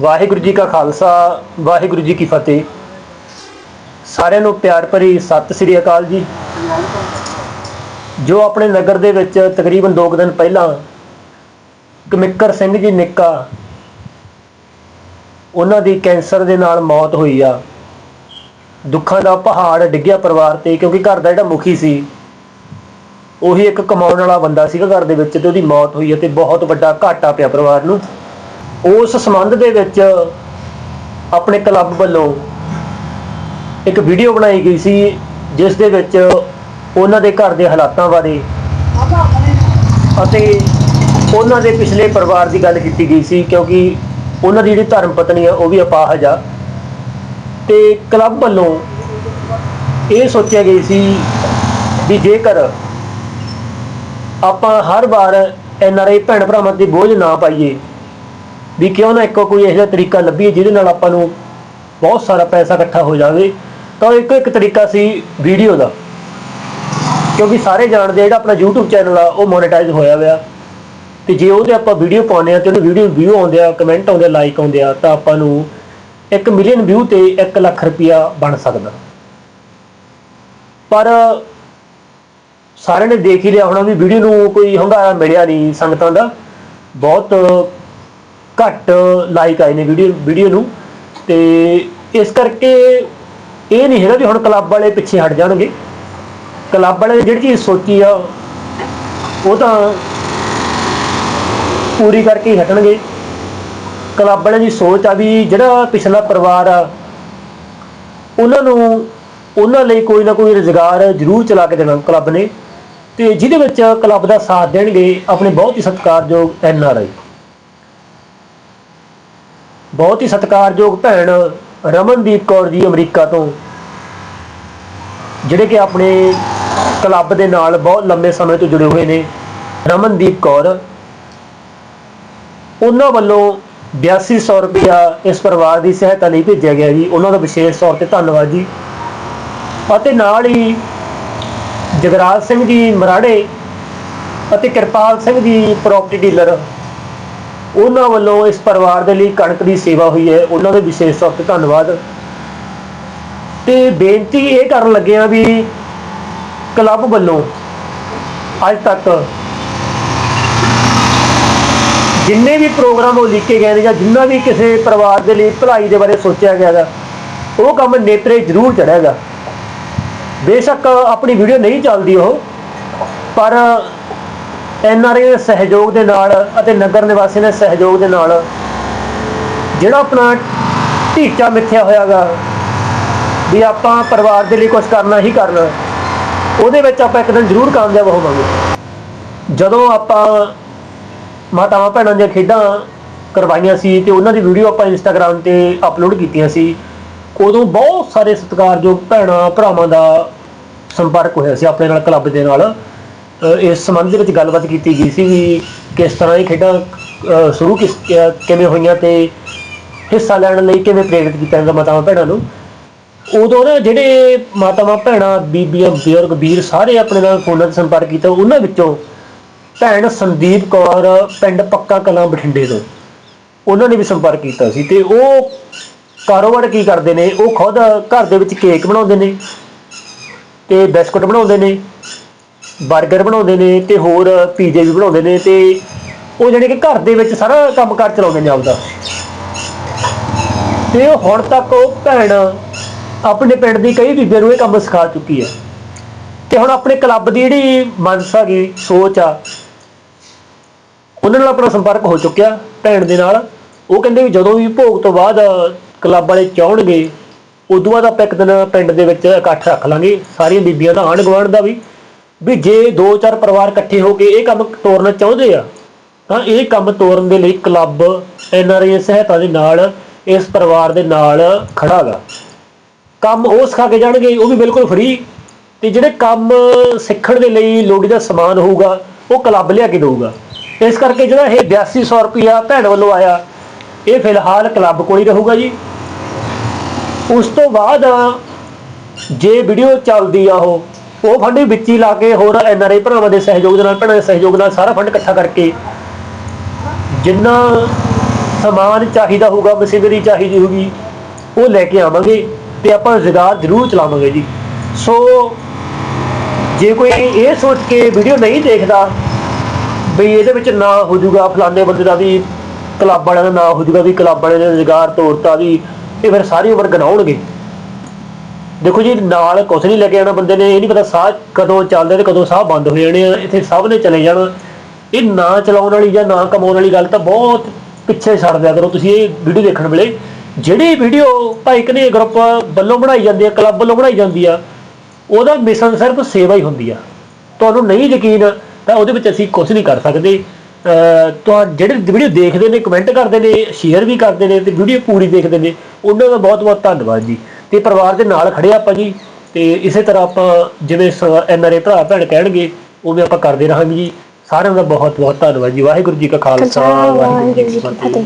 ਵਾਹਿਗੁਰੂ ਜੀ ਕਾ ਖਾਲਸਾ, ਵਾਹਿਗੁਰੂ ਜੀ ਕੀ ਫਤਿਹ। ਸਾਰਿਆਂ ਨੂੰ ਪਿਆਰ ਭਰੀ ਸਤਿ ਸ੍ਰੀ ਅਕਾਲ ਜੀ। ਜੋ ਆਪਣੇ ਨਗਰ ਦੇ ਵਿੱਚ ਤਕਰੀਬਨ 2 ਦਿਨ ਪਹਿਲਾਂ ਕਮਿੱਕਰ ਸਿੰਘ ਜੀ ਨਿੱਕਾ, ਉਹਨਾਂ ਦੀ ਕੈਂਸਰ ਦੇ ਨਾਲ ਮੌਤ ਹੋਈ ਆ। ਦੁੱਖਾਂ ਦਾ ਪਹਾੜ ਡਿੱਗਿਆ ਪਰਿਵਾਰ ਤੇ, ਕਿਉਂਕਿ ਘਰ ਦਾ ਜਿਹੜਾ ਮੁਖੀ ਸੀ, ਉਹੀ ਇੱਕ ਕਮਾਉਣ ਵਾਲਾ ਬੰਦਾ ਸੀਗਾ ਘਰ ਦੇ ਵਿੱਚ ਤੇ ਉਹਦੀ ਮੌਤ ਹੋਈ ਹੈ ਤੇ ਬਹੁਤ ਵੱਡਾ ਘਾਟਾ ਪਿਆ ਪਰਿਵਾਰ ਨੂੰ। ਉਸ ਸੰਬੰਧ ਦੇ ਵਿੱਚ ਆਪਣੇ ਕਲੱਬ ਵੱਲੋਂ ਇੱਕ ਵੀਡੀਓ ਬਣਾਈ ਗਈ ਸੀ, ਜਿਸ ਦੇ ਵਿੱਚ ਉਹਨਾਂ ਦੇ ਘਰ ਦੇ ਹਾਲਾਤਾਂ ਬਾਰੇ ਅਤੇ ਉਹਨਾਂ ਦੇ ਪਿਛਲੇ ਪਰਿਵਾਰ ਦੀ ਗੱਲ ਕੀਤੀ ਗਈ ਸੀ, ਕਿਉਂਕਿ ਉਹਨਾਂ ਦੀ ਜਿਹੜੀ ਧਰਮ ਪਤਨੀ ਆ, ਉਹ ਵੀ ਅਪਾਹਜ ਆ। ਤੇ ਕਲੱਬ ਵੱਲੋਂ ਇਹ ਸੋਚਿਆ ਗਈ ਸੀ ਵੀ ਜੇਕਰ ਆਪਾਂ ਹਰ ਵਾਰ ਐਨ ਆਰ ਆਈ ਭੈਣ ਭਰਾਵਾਂ ਤੇ ਬੋਝ ਨਾ ਪਾਈਏ ਵੀ ਕਿਉਂ ਨਾ ਇੱਕੋ ਕੋਈ ਇਹੋ ਜਿਹਾ ਤਰੀਕਾ ਲੱਭੀਏ ਜਿਹਦੇ ਨਾਲ ਆਪਾਂ ਨੂੰ ਬਹੁਤ ਸਾਰਾ ਪੈਸਾ ਇਕੱਠਾ ਹੋ ਜਾਵੇ। ਤਾਂ ਇੱਕੋ ਇੱਕ ਤਰੀਕਾ ਸੀ ਵੀਡੀਓ ਦਾ। ਕਿਉਂਕਿ ਸਾਰੇ ਜਾਣਦੇ ਜਿਹੜਾ ਆਪਣਾ YouTube ਚੈਨਲ ਆ, ਉਹ ਮੋਨੇਟਾਈਜ਼ ਹੋਇਆ ਹੋਇਆ। ਤੇ ਜੇ ਉਹਦੇ ਆਪਾਂ ਵੀਡੀਓ ਪਾਉਂਦੇ ਆ ਤੇ ਉਹਨੂੰ ਵੀਡੀਓ ਵਿਊ ਆਉਂਦੇ ਆ ਕਮੈਂਟ ਆਉਂਦੇ ਆ ਲਾਈਕ ਆਉਂਦੇ ਆ, ਤਾਂ ਆਪਾਂ ਨੂੰ 1 ਮਿਲੀਅਨ ਵਿਊ ਤੇ 1 ਲੱਖ ਰੁਪਇਆ ਬਣ ਸਕਦਾ। ਪਰ ਸਾਰਿਆਂ ਨੇ ਦੇਖ ਹੀ ਲਿਆ ਹੋਣਾ ਵੀ ਵੀਡੀਓ ਨੂੰ ਕੋਈ ਹੰਗਾਰਾ ਮਿਲਿਆ ਨਹੀਂ ਸੰਗਤਾਂ ਦਾ। ਬਹੁਤ ਘੱਟ ਲਾਈਕ ਆਏ ਨੇ ਵੀਡੀਓ ਵੀਡੀਓ ਨੂੰ ਤੇ ਇਸ ਕਰਕੇ ਇਹ ਨਹੀਂ ਹੈਗਾ ਵੀ ਹੁਣ ਕਲੱਬ ਵਾਲੇ ਪਿੱਛੇ ਹਟ ਜਾਣਗੇ। ਕਲੱਬ ਵਾਲੇ ਨੇ ਜਿਹੜੀ ਚੀਜ਼ ਸੋਚੀ ਆ, ਉਹ ਤਾਂ ਪੂਰੀ ਕਰਕੇ ਹੀ ਹਟਣਗੇ। ਕਲੱਬ ਵਾਲਿਆਂ ਦੀ ਸੋਚ ਆ ਵੀ ਜਿਹੜਾ ਪਿਛਲਾ ਪਰਿਵਾਰ ਆ, ਉਹਨਾਂ ਨੂੰ ਉਹਨਾਂ ਲਈ ਕੋਈ ਨਾ ਕੋਈ ਰੁਜ਼ਗਾਰ ਜ਼ਰੂਰ ਚਲਾ ਕੇ ਦੇਣਾ ਕਲੱਬ ਨੇ ਤੇ ਜਿਹਦੇ ਵਿੱਚ ਕਲੱਬ ਦਾ ਸਾਥ ਦੇਣਗੇ, ਆਪਣੇ ਬਹੁਤ ਹੀ ਸਤਿਕਾਰਯੋਗ ਐਨ ਆਰ ਆਈ ਬਹੁਤ ਹੀ ਸਤਿਕਾਰਯੋਗ ਭੈਣ ਰਮਨਦੀਪ ਕੌਰ ਜੀ ਅਮਰੀਕਾ ਤੋਂ, ਜਿਹੜੇ ਕਿ ਆਪਣੇ ਕਲੱਬ ਦੇ ਨਾਲ ਬਹੁਤ ਲੰਬੇ ਸਮੇਂ ਤੋਂ ਜੁੜੇ ਹੋਏ ਨੇ। ਰਮਨਦੀਪ ਕੌਰ, ਉਹਨਾਂ ਵੱਲੋਂ 8200 ਰੁਪਇਆ ਇਸ ਪਰਿਵਾਰ ਦੀ ਸਹਾਇਤਾ ਲਈ ਭੇਜਿਆ ਗਿਆ ਜੀ। ਉਹਨਾਂ ਦਾ ਵਿਸ਼ੇਸ਼ ਤੌਰ ਤੇ ਧੰਨਵਾਦ ਜੀ। ਅਤੇ ਨਾਲ ਹੀ ਜਗਰਾਜ ਸਿੰਘ ਜੀ ਮਰਾੜੇ ਅਤੇ ਕਿਰਪਾਲ ਸਿੰਘ ਜੀ ਪ੍ਰਾਪਰਟੀ ਡੀਲਰ ਉਹਨਾਂ ਵੱਲੋਂ ਇਸ ਪਰਿਵਾਰ ਦੇ ਲਈ ਕਣਕ ਦੀ ਸੇਵਾ ਹੋਈ ਹੈ। ਉਹਨਾਂ ਦੇ ਵਿਸ਼ੇਸ਼ ਤੌਰ ਤੇ ਧੰਨਵਾਦ। ਤੇ ਬੇਨਤੀ ਇਹ ਕਰਨ ਲੱਗੇ ਆ ਵੀ ਕਲੱਬ ਵੱਲੋਂ ਅੱਜ ਤੱਕ ਜਿੰਨੇ ਵੀ ਪ੍ਰੋਗਰਾਮ ਉਹ ਲਿਖੇ ਗਏ ਨੇ ਜਾਂ ਜਿੰਨਾ ਵੀ ਕਿਸੇ ਪਰਿਵਾਰ ਦੇ ਲਈ ਭਲਾਈ ਦੇ ਬਾਰੇ ਸੋਚਿਆ ਗਿਆ ਦਾ ਉਹ ਕੰਮ ਨੇਤਰੇ ਜ਼ਰੂਰ ਚੜੇਗਾ ਬੇਸ਼ੱਕ ਆਪਣੀ ਵੀਡੀਓ ਨਹੀਂ ਚੱਲਦੀ ਉਹ, ਪਰ ਐਨ ਦੇ ਸਹਿਯੋਗ ਦੇ ਨਾਲ ਅਤੇ ਨਗਰ ਨਿਵਾਸੀਆਂ ਦੇ ਸਹਿਯੋਗ ਦੇ ਨਾਲ ਜਿਹੜਾ ਆਪਣਾ ਟੀਚਾ ਮਿੱਥਿਆ ਹੋਇਆਗਾ ਵੀ ਆਪਾਂ ਪਰਿਵਾਰ ਦੇ ਲਈ ਕੁਝ ਕਰਨਾ ਹੀ ਕਰਨਾ, ਉਹਦੇ ਵਿੱਚ ਆਪਾਂ ਇੱਕ ਦਿਨ ਜ਼ਰੂਰ ਕਾਮਯਾਬ ਹੋਵਾਂਗੇ। ਜਦੋਂ ਆਪਾਂ ਮਾਤਾਵਾਂ ਭੈਣਾਂ ਦੀਆਂ ਖੇਡਾਂ ਕਰਵਾਈਆਂ ਸੀ ਤੇ ਉਹਨਾਂ ਦੀ ਵੀਡੀਓ ਆਪਾਂ ਇੰਸਟਾਗ੍ਰam ਤੇ ਅਪਲੋਡ ਕੀਤੀਆਂ ਸੀ, ਉਦੋਂ ਬਹੁਤ ਸਾਰੇ ਸਤਿਕਾਰਯੋਗ ਭੈਣਾਂ ਭਰਾਵਾਂ ਦਾ ਸੰਪਰਕ ਹੋਇਆ ਸੀ ਆਪਣੇ ਨਾਲ ਕਲੱਬ ਦੇ ਨਾਲ। ਅ, ਇਸ ਸੰਬੰਧ ਦੇ ਵਿੱਚ ਗੱਲਬਾਤ ਕੀਤੀ ਗਈ ਸੀ ਵੀ ਕਿਸ ਤਰ੍ਹਾਂ ਇਹ ਖੇਡਾਂ ਅ, ਸ਼ੁਰੂ ਕਿਸ ਕਿ- ਕਿਵੇਂ ਹੋਈਆਂ ਤੇ ਹਿੱਸਾ ਲੈਣ ਲਈ ਕਿਵੇਂ ਪ੍ਰੇਰਿਤ ਕੀਤਾ ਜਾਂਦਾ ਮਾਤਾਵਾਂ ਭੈਣਾਂ ਨੂੰ। ਉਦੋਂ ਨਾ ਜਿਹੜੇ ਮਾਤਾਵਾਂ ਭੈਣਾਂ ਬੀਬੀਆਂ ਬਜ਼ੁਰਗ ਵੀਰ ਸਾਰੇ ਆਪਣੇ ਨਾਲ ਫੋਨਾਂ ਤੇ ਸੰਪਰਕ ਕੀਤਾ ਉਹਨਾਂ ਵਿੱਚੋਂ ਭੈਣ ਸੰਦੀਪ ਕੌਰ ਪਿੰਡ ਪੱਕਾ ਕਲਾਂ ਬਠਿੰਡੇ ਤੋਂ। ਉਹਨਾਂ ਨੇ ਵੀ ਸੰਪਰਕ ਕੀਤਾ ਸੀ ਤੇ ਉਹ ਕਾਰੋਬਾਰ ਕੀ ਕਰਦੇ ਨੇ ਉਹ ਖੁਦ ਘਰ ਦੇ ਵਿੱਚ ਕੇਕ ਬਣਾਉਂਦੇ ਨੇ ਤੇ ਬਿਸਕੁਟ ਬਣਾਉਂਦੇ ਨੇ। 버ਗਰ ਬਣਾਉਂਦੇ ਨੇ ਤੇ ਹੋਰ ਪੀਜ਼ੇ ਵੀ ਬਣਾਉਂਦੇ ਨੇ ਤੇ ਉਹ ਜਿਹੜੇ ਕਿ ਘਰ ਦੇ ਵਿੱਚ ਸਾਰਾ ਕੰਮਕਾਰ ਚਲਾਉਂਦੇ ਨੇ ਆਪਦਾ। ਤੇ ਹੁਣ ਤੱਕ ਉਹ ਭੈਣ ਆਪਣੇ ਪਿੰਡ ਦੀ ਕਈ ਬੀਬੀਆਂ ਨੂੰ ਇਹ ਕੰਮ ਸਿਖਾ ਚੁੱਕੀ ਹੈ। ਤੇ ਹੁਣ ਆਪਣੇ ਕਲੱਬ ਦੀ ਜਿਹੜੀ ਮਨਸਾ ਗਈ ਸੋਚ ਆ, ਉਹਨਾਂ ਨਾਲ ਆਪਣਾ ਸੰਪਰਕ ਹੋ ਚੁੱਕਿਆ ਭੈਣ ਦੇ ਨਾਲ। ਉਹ ਕਹਿੰਦੇ ਵੀ ਜਦੋਂ ਵੀ ਭੋਗ ਤੋਂ ਬਾਅਦ ਕਲੱਬ ਵਾਲੇ ਚਾਹਣਗੇ, ਉਦੋਂ ਬਾਅਦ ਆਪਾਂ ਇੱਕ ਦਿਨ ਪਿੰਡ ਦੇ ਵਿੱਚ ਇਕੱਠ ਰੱਖ ਲਾਂਗੇ। ਸਾਰੀਆਂ ਬੀਬੀਆਂ ਦਾ ਆਂਢ ਗੁਆਂਢ ਦਾ ਵੀ। ਵੀ ਜੇ ਦੋ ਚਾਰ ਪਰਿਵਾਰ ਇਕੱਠੇ ਹੋ ਕੇ ਇਹ ਕੰਮ ਤੋਰਨਾ ਚਾਹੁੰਦੇ ਆ, ਤਾਂ ਇਹ ਕੰਮ ਤੋਰਨ ਦੇ ਲਈ ਕਲੱਬ, ਐਨ ਆਰ ਆਈ ਸਹਾਇਤਾ ਦੇ ਨਾਲ, ਇਸ ਪਰਿਵਾਰ ਦੇ ਨਾਲ ਖੜਾਗਾ ਕੰਮ ਉਹ ਸਿਖਾ ਕੇ ਜਾਣਗੇ, ਉਹ ਵੀ ਬਿਲਕੁਲ ਫ੍ਰੀ ਤੇ ਜਿਹੜੇ ਕੰਮ ਸਿੱਖਣ ਦੇ ਲਈ ਲੋੜੀਂਦਾ ਸਮਾਨ ਹੋਊਗਾ, ਉਹ ਕਲੱਬ ਲਿਆ ਕੇ ਦੇਊਗਾ। ਇਸ ਕਰਕੇ ਜਿਹੜਾ ਇਹ 8200 ਰੁਪਿਆ ਭੈਣ ਵੱਲੋਂ ਆਇਆ, ਇਹ ਫਿਲਹਾਲ ਕਲੱਬ ਕੋਲ ਹੀ ਰਹੂਗਾ ਜੀ। ਉਸ ਤੋਂ ਬਾਅਦ ਜੇ ਵੀਡੀਓ ਚੱਲਦੀ ਆ ਉਹ ਉਹ ਫੰਡ ਵਿੱਚ ਹੀ ਲਾ ਕੇ ਹੋਰ ਐਨ ਆਰ ਆਈ ਭਰਾਵਾਂ ਦੇ ਸਹਿਯੋਗ ਦੇ ਨਾਲ, ਭੈਣਾਂ ਦੇ ਸਹਿਯੋਗ ਨਾਲ ਸਾਰਾ ਫੰਡ ਇਕੱਠਾ ਕਰਕੇ ਜਿੰਨਾ ਸਮਾਨ ਚਾਹੀਦਾ ਹੋਊਗਾ, ਮਸ਼ੀਨਰੀ ਚਾਹੀਦੀ ਹੋਊਗੀ, ਉਹ ਲੈ ਕੇ ਆਵਾਂਗੇ ਤੇ ਆਪਾਂ ਰੁਜ਼ਗਾਰ ਜ਼ਰੂਰ ਚਲਾਵਾਂਗੇ ਜੀ। ਸੋ ਜੇ ਕੋਈ ਇਹ ਸੋਚ ਕੇ ਵੀਡੀਓ ਨਹੀਂ ਦੇਖਦਾ ਵੀ ਇਹਦੇ ਵਿੱਚ ਨਾ ਹੋ ਜਾਊਗਾ ਫਲਾਣੇ ਬੰਦੇ ਦਾ ਵੀ, ਕਲੱਬ ਵਾਲਿਆਂ ਦਾ ਨਾ ਹੋ ਜਾਊਗਾ ਵੀ ਕਲੱਬ ਵਾਲਿਆਂ ਨੇ ਰੁਜ਼ਗਾਰ ਤੋੜਤਾ ਵੀ ਇਹ ਫਿਰ ਸਾਰੀ ਉਮਰ ਗਨਾਉਣਗੇ। ਦੇਖੋ ਜੀ, ਨਾਲ ਕੁਛ ਨਹੀਂ ਲੈ ਕੇ ਆਣਾ ਬੰਦੇ ਨੇ, ਇਹ ਨਹੀਂ ਪਤਾ ਸਾਹ ਕਦੋਂ ਚੱਲਦੇ ਤੇ ਕਦੋਂ ਸਾਹ ਬੰਦ ਹੋ ਜਾਣੇ ਆ, ਇੱਥੇ ਸਭ ਨੇ ਚਲੇ ਜਾਣਾ। ਇਹ ਨਾ ਚਲਾਉਣ ਵਾਲੀ ਜਾਂ ਨਾ ਕਮਾਉਣ ਵਾਲੀ ਗੱਲ ਤਾਂ ਬਹੁਤ ਪਿੱਛੇ ਛੱਡ ਦਿਆ ਕਰੋ ਤੁਸੀਂ ਇਹ ਵੀਡੀਓ ਦੇਖਣ ਵੇਲੇ। ਜਿਹੜੀ ਵੀਡੀਓ ਭਾਈ ਕਨੇ ਗਰੁੱਪ ਵੱਲੋਂ ਬਣਾਈ ਜਾਂਦੀ ਆ ਕਲੱਬ ਵੱਲੋਂ ਬਣਾਈ ਜਾਂਦੀ ਆ, ਉਹਦਾ ਮਿਸ਼ਨ ਸਿਰਫ ਸੇਵਾ ਹੀ ਹੁੰਦੀ ਆ। ਤੁਹਾਨੂੰ ਨਹੀਂ ਯਕੀਨ, ਤਾਂ ਉਹਦੇ ਵਿੱਚ ਅਸੀਂ ਕੁਝ ਨਹੀਂ ਕਰ ਸਕਦੇ। ਤੁਹਾ, ਜਿਹੜੇ ਵੀਡੀਓ ਦੇਖਦੇ ਨੇ ਕਮੈਂਟ ਕਰਦੇ ਨੇ ਸ਼ੇਅਰ ਵੀ ਕਰਦੇ ਨੇ ਤੇ ਵੀਡੀਓ ਪੂਰੀ ਦੇਖਦੇ ਨੇ, ਉਹਨਾਂ ਦਾ ਬਹੁਤ ਬਹੁਤ ਧੰਨਵਾਦ ਜੀ। ਤੇ ਪਰਿਵਾਰ ਦੇ ਨਾਲ ਖੜੇ ਆਪਾਂ ਜੀ। ਤੇ ਇਸੇ ਤਰ੍ਹਾਂ ਆਪਾਂ ਜਿਵੇਂ ਐਨਆਰਏ ਭਰਾ ਭੈਣ ਕਹਿਣਗੇ ਉਵੇਂ ਆਪਾਂ ਕਰਦੇ ਰਹਾਂਗੇ ਜੀ। ਸਾਰਿਆਂ ਦਾ ਬਹੁਤ ਬਹੁਤ ਧੰਨਵਾਦ ਜੀ। ਵਾਹਿਗੁਰੂ ਜੀ ਕਾ ਖਾਲਸਾ ਵਾਹਿਗੁਰੂ ਜੀ ਕੀ ਫਤਿਹ।